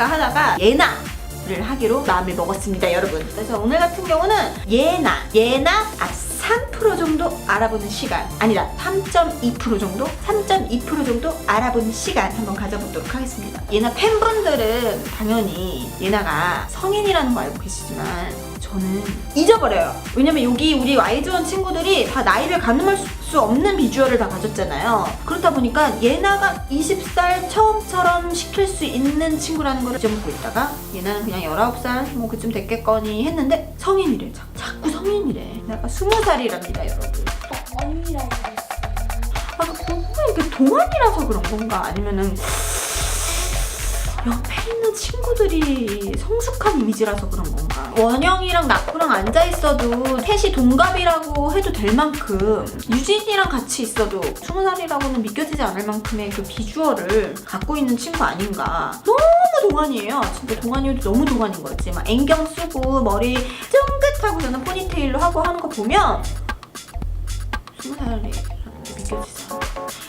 할까 하다가 예나 를 하기로 마음을 먹었습니다, 여러분. 그래서 오늘 같은 경우는 예나, 예나 아, 3% 정도 알아보는 시간 아니다 3.2% 정도 3.2% 정도 알아보는 시간 한번 가져보도록 하겠습니다. 예나 팬분들은 당연히 예나가 성인이라는 거 알고 계시지만 저는 잊어버려요. 왜냐면 여기 우리 YG1 친구들이 다 나이를 가늠할 수- 수 없는 비주얼을 다 가졌잖아요. 그렇다 보니까 예나가 20살 처음처럼 시킬 수 있는 친구라는 걸 잊어먹고 있다가 예나는 그냥 19살 뭐 그쯤 됐겠거니 했는데 성인이래. 자, 자꾸 성인이래. 내가 20살이랍니다, 여러분. 언니라고 아, 그거 이게 동안이라서 그런 건가? 아니면은 옆에 있는 친구들이 성숙한 이미지라서 그런 건가? 원영이랑 나코랑 앉아 있어도 셋이 동갑이라고 해도 될 만큼 유진이랑 같이 있어도 스무 살이라고는 믿겨지지 않을 만큼의 그 비주얼을 갖고 있는 친구 아닌가? 너무 동안이에요. 진짜 동안이어도 너무 동안인 거지. 막 안경 쓰고 머리 쫑긋하고 저는 포니테일로 하고 하는 거 보면 스무 살이 느껴지죠. 아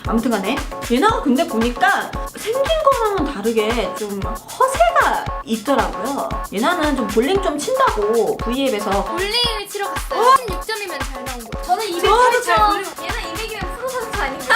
무튼간에 얘나가 근데 보니까 생긴 거랑은 다르게 좀 허세가 있더라고요. 얘나는 좀 볼링 좀 친다고 V앱에서 볼링을 치러 갔어요. 16점이면 잘 나온 거. 저는 200 저는 잘 저- 모르고 얘는 200이면 프로 선수 아닌가?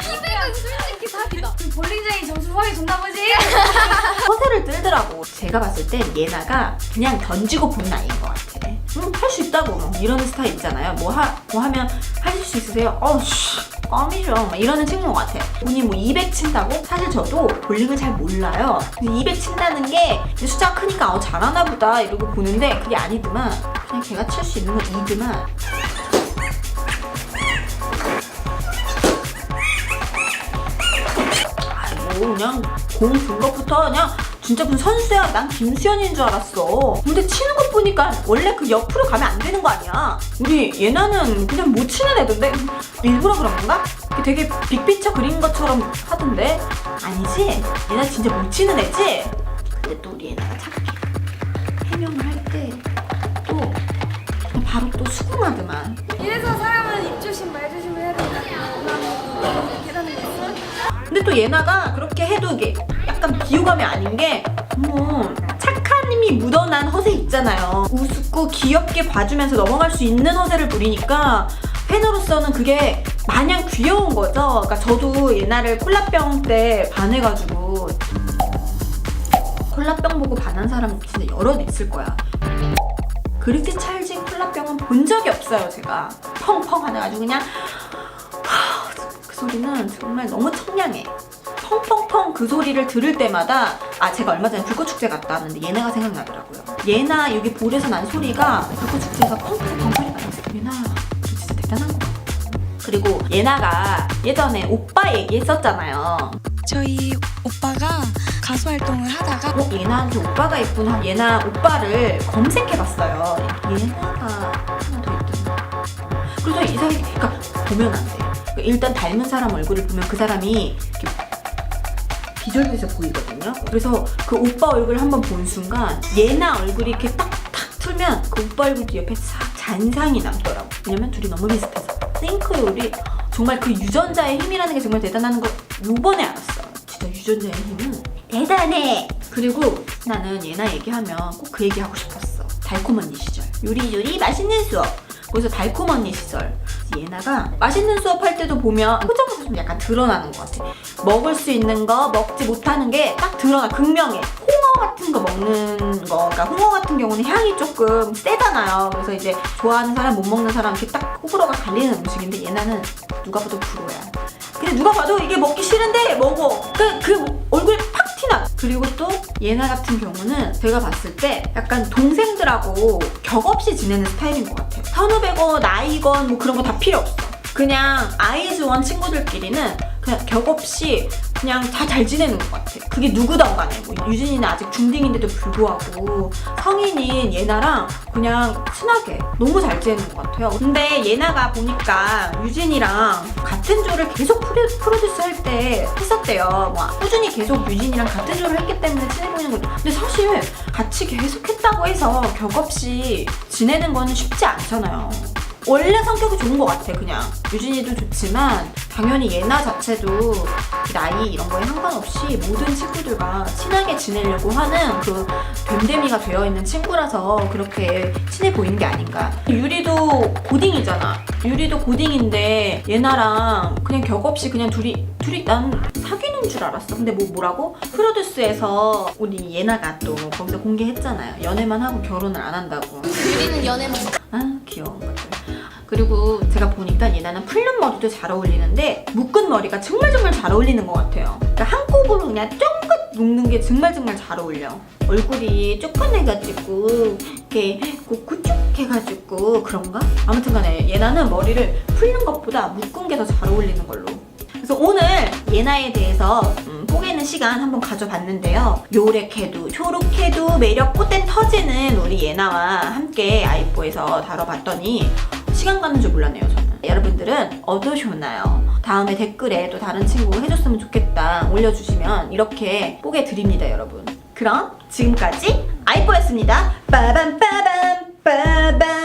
200은 솔직히 사기다. 볼링장이 점수 확이 좋나 보지? 허세를 떨더라고. 제가 봤을 땐 얘나가 그냥 던지고 본 나이인 것 같아. 응, 할 수 있다고. 뭐 이런 스타일 있잖아요. 뭐, 하, 뭐 하면 하실 수 있으세요? 어우 씨, 껌이죠. 막 이러는 친구 같아. 본인 뭐 200 친다고? 사실 저도 볼링을 잘 몰라요. 근데 200 친다는 게 숫자가 크니까 어, 잘하나 보다 이러고 보는데 그게 아니더만 그냥 걔가 칠 수 있는 건 이드만 아이고 그냥 공든 것부터 그냥 진짜 무슨 선수야 난 김수현인 줄 알았어 근데 치는 것 보니까 원래 그 옆으로 가면 안 되는 거 아니야 우리 예나는 그냥 못 치는 애던데 일부러 그런 건가? 되게 빅피처 그린 것처럼 하던데 아니지? 예나 진짜 못 치는 애지? 근데 또 우리 예나가 착해 해명을 할 때 또 바로 또 수긍하더만 이래서 사람은 입조심 말조심을 해야 된다. 근데 또 예나가 그렇게 해도 이게 약간 비호감이 아닌 게 뭐, 착한 힘이 묻어난 허세 있잖아요. 우습고 귀엽게 봐주면서 넘어갈 수 있는 허세를 부리니까 팬으로서는 그게 마냥 귀여운 거죠. 그러니까 저도 옛날에 콜라병 때 반해가지고 콜라병 보고 반한 사람 진짜 여럿 있을 거야. 그렇게 찰진 콜라병은 본 적이 없어요, 제가. 펑펑 아주 그냥 하, 그 소리는 정말 너무 청량해. 펑펑펑 그 소리를 들을 때마다 아 제가 얼마 전에 불꽃축제 갔다 왔는데 얘네가 생각나더라고요. 얘나 여기 볼에서 난 소리가 불꽃축제에서 펑펑펑 소리가 났어요. 얘나 진짜 대단한 거 같아. 그리고 예나가 예전에 오빠 얘기했었잖아요. 저희 오빠가 가수 활동을 하다가 어, 예나한테 오빠가 있구나. 예나 오빠를 검색해봤어요. 예나가 하나 더 있던데. 그래서 이 사람이, 그러니까 보면 안 돼. 일단 닮은 사람 얼굴을 보면 그 사람이 이렇게 비절돼서 보이거든요. 그래서 그 오빠 얼굴을 한번 본 순간 예나 얼굴이 이렇게 딱딱 틀면 그 오빠 얼굴도 옆에 싹 잔상이 남더라고. 왜냐면 둘이 너무 비슷해서. 싱크로율이 정말 그 유전자의 힘이라는 게 정말 대단한 걸 요번에 알았어요. 진짜 유전자의 힘은 대단해. 그리고 나는 예나 얘기하면 꼭 그 얘기하고 싶었어. 달콤 언니 시절. 요리 요리 맛있는 수업. 거기서 달콤 언니 시절. 예나가 맛있는 수업 할 때도 보면 표정에서 좀 약간 드러나는 것 같아. 먹을 수 있는 거, 먹지 못하는 게 딱 드러나. 극명해. 홍어 같은 거 먹는 거. 그러니까 홍어 같은 경우는 향이 조금 세잖아요. 그래서 이제 좋아하는 사람, 못 먹는 사람 이렇게 딱 호불호가 갈리는 음식인데 예나는 누가 봐도 불호야. 근데 누가 봐도 이게 먹기 싫은데 먹어. 그, 그 얼굴 팍 티나. 그리고 또 예나 같은 경우는 제가 봤을 때 약간 동생들하고 격 없이 지내는 스타일인 것 같아요. 선후배건 나이건 뭐 그런 거 다 필요 없어. 그냥 아이즈원 친구들끼리는 그냥 격 없이 그냥 다 잘 지내는 것 같아. 그게 누구든 간에 뭐 유진이는 아직 중딩인데도 불구하고 성인인 예나랑 그냥 친하게 너무 잘 지내는 것 같아요. 근데 예나가 보니까 유진이랑 같은 조를 계속 프로, 프로듀스 할 때 했었대요. 뭐 꾸준히 계속 유진이랑 같은 조를 했기 때문에 친해 보이는 거죠. 근데 사실 같이 계속 했다고 해서 격 없이 지내는 거는 쉽지 않잖아요. 원래 성격이 좋은 것 같아 그냥. 유진이도 좋지만 당연히 예나 자체도 나이 이런 거에 상관없이 모든 친구들과 친하게 지내려고 하는 그 됨됨이가 되어 있는 친구라서 그렇게 친해 보이는 게 아닌가. 유리도 고딩이잖아. 유리도 고딩인데 예나랑 그냥 격 없이 그냥 둘이 둘이 난 사귀는 줄 알았어. 근데 뭐 뭐라고? 프로듀스에서 우리 예나가 또 거기서 공개했잖아요. 연애만 하고 결혼을 안 한다고. 유리는 연애만. 아 귀여운 것들 그리고 제가 보니까 얘나는 풀른 머리도 잘 어울리는데 묶은 머리가 정말 정말 잘 어울리는 것 같아요 그러니까 한꺼번에 그냥 쫑긋 묶는 게 정말 정말 잘 어울려 얼굴이 쪼끈해가지고 이렇게 구축해가지고 그런가? 아무튼간에 얘나는 머리를 풀는 것보다 묶은 게 더 잘 어울리는 걸로 그래서 오늘 예나에 대해서 음, 뽀개는 시간 한번 가져봤는데요. 요렇게도 저렇게도 매력 꽃댄 터지는 우리 예나와 함께 아이뽀에서 다뤄봤더니 시간 가는 줄 몰랐네요 저는. 여러분들은 어떠셨나요? 다음에 댓글에 또 다른 친구 해줬으면 좋겠다 올려주시면 이렇게 뽀개 드립니다 여러분. 그럼 지금까지 아이뽀였습니다. 빠밤 빠밤 빠밤